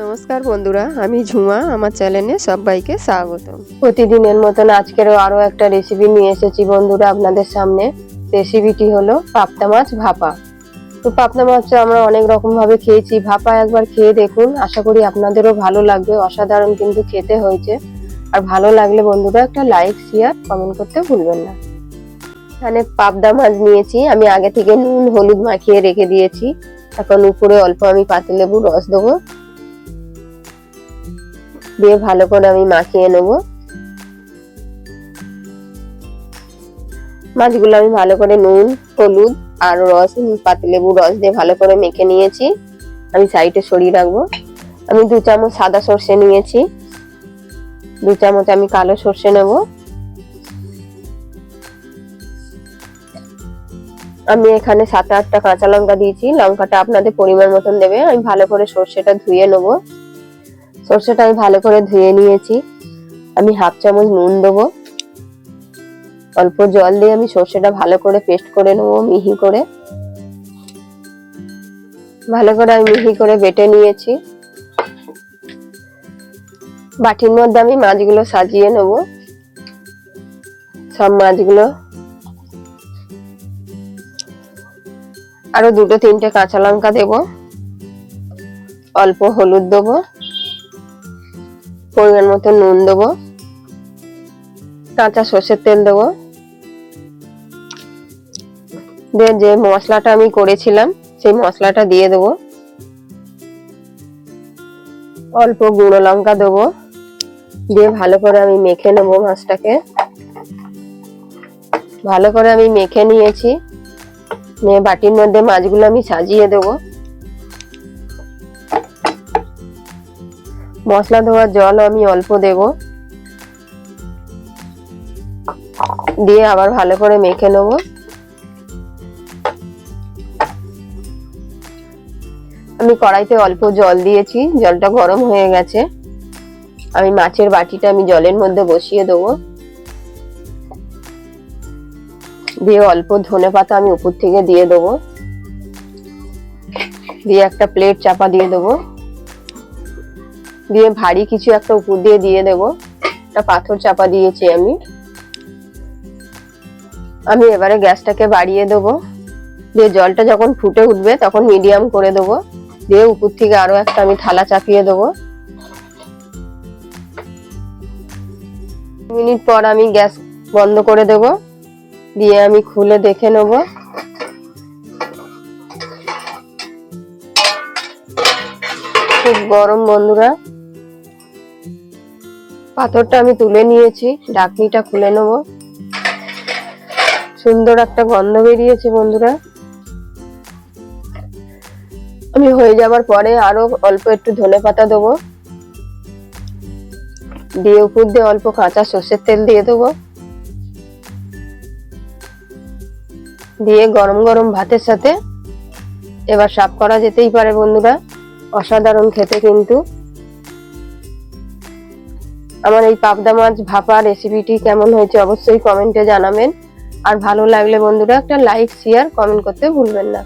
নমস্কার বন্ধুরা, আমি ঝুমা, আমার চ্যানেলে সবাইকে স্বাগত প্রতিদিনের মতন আজকেরও আরও একটা রেসিপি নিয়ে এসেছি বন্ধুরা আপনাদের সামনে। রেসিপিটি হলো পাবদা মাছ ভাপা। তো পাবদা মাছ আমরা অনেক রকম ভাবে খেয়েছি। ভাপা একবার খেয়ে দেখুন, আশা করি আপনাদেরও ভালো লাগবে। অসাধারণ কিন্তু খেতে হয়েছে। আর ভালো লাগলে বন্ধুরা একটা লাইক শেয়ার কমেন্ট করতে ভুলবেন না। এখানে পাবদা মাছ নিয়েছি। আমি আগে থেকে নুন, হলুদ মাখিয়ে রেখে দিয়েছি। এখন উপরে অল্প আমি পাতিলেবু রস দেবো। দিয়ে ভালো করে আমি মাখিয়ে নেব। মাছগুলো আমি ভালো করে নুন, হলুদ আর রস পাতিলেবু রস দিয়ে ভালো করে মেখে নিয়েছি। আমি সাইডে সরিয়ে রাখব। আমি দু চামচ সাদা সর্ষে নিয়েছি। দু চামচ আমি কালো সর্ষে নেব। আমি এখানে সাত আটটা কাঁচা লঙ্কা দিয়েছি। লঙ্কাটা আপনাদের পরিমাণ মতন দেবে। আমি ভালো করে সর্ষেটা ধুয়ে নেব। সর্ষেটা আমি ভালো করে ধুয়ে নিয়েছি। আমি হাফ চামচ নুন দেবো। অল্প জল দিয়ে আমি সর্ষেটা ভালো করে পেস্ট করে নেব মিহি করে। ভালো করে আমি মিহি করে বেটে নিয়েছি। বাটির মধ্যে আমি মাছগুলো সাজিয়ে নেব। সব মাছগুলো। আরও দুটো তিনটে কাঁচা লঙ্কা দেবো। অল্প হলুদ দেবো। পরিমাণ মতো নুন দেবো। কাঁচা সর্ষের তেল দেবো। দিয়ে যে মশলাটা আমি করেছিলাম, সেই মশলাটা দিয়ে দেবো। অল্প গুঁড়ো লঙ্কা দেবো। দিয়ে ভালো করে আমি মেখে নেব মাছটাকে। ভালো করে আমি মেখে নিয়েছি। নিয়ে বাটির মধ্যে মাছগুলো আমি সাজিয়ে দেবো। মশলা ধোয়ার জল আমি অল্প দেব। দিয়ে আবার ভালো করে মেখে নেব। আমি কড়াইতে অল্প জল দিয়েছি, জলটা গরম হয়ে গেছে। আমি মাছের বাটিটা আমি জলের মধ্যে বসিয়ে দেবো। দিয়ে অল্প ধনে পাতা আমি উপর থেকে দিয়ে দেবো। দিয়ে একটা প্লেট চাপা দিয়ে দেবো। দিয়ে ভারী কিছু একটা উপর দিয়ে দিয়ে দেব। একটা পাথর চাপা দিয়েছি আমি। আমি এবারে গ্যাসটাকে বাড়িয়ে দেব। দিয়ে জলটা যখন ফুটে উঠবে তখন মিডিয়াম করে দেব। দিয়ে উপর থেকে আরও একটা আমি থালা চাপিয়ে দেব। মিনিট পর আমি গ্যাস বন্ধ করে দেব। দিয়ে আমি খুলে দেখে নেব। খুব গরম বন্ধুরা। পাথরটা আমি তুলে নিয়েছি, ডাকনিটা খুলে নেব। সুন্দর একটা গন্ধ বেরিয়েছে বন্ধুরা। আমি হয়ে যাবার পরে আরও অল্প একটু ধনে পাতা দেবো। দিয়ে উপর দিয়ে অল্প কাঁচা সর্ষের তেল দিয়ে দেবো। দিয়ে গরম গরম ভাতের সাথে এবার সাফ করা যেতেই পারে বন্ধুরা। অসাধারণ খেতে কিন্তু। আমার এই পাবদা মাছ ভাপা রেসিপিটি কেমন হয়েছে অবশ্যই কমেন্টে জানাবেন। আর ভালো লাগলে বন্ধুরা একটা লাইক শেয়ার কমেন্ট করতে ভুলবেন না।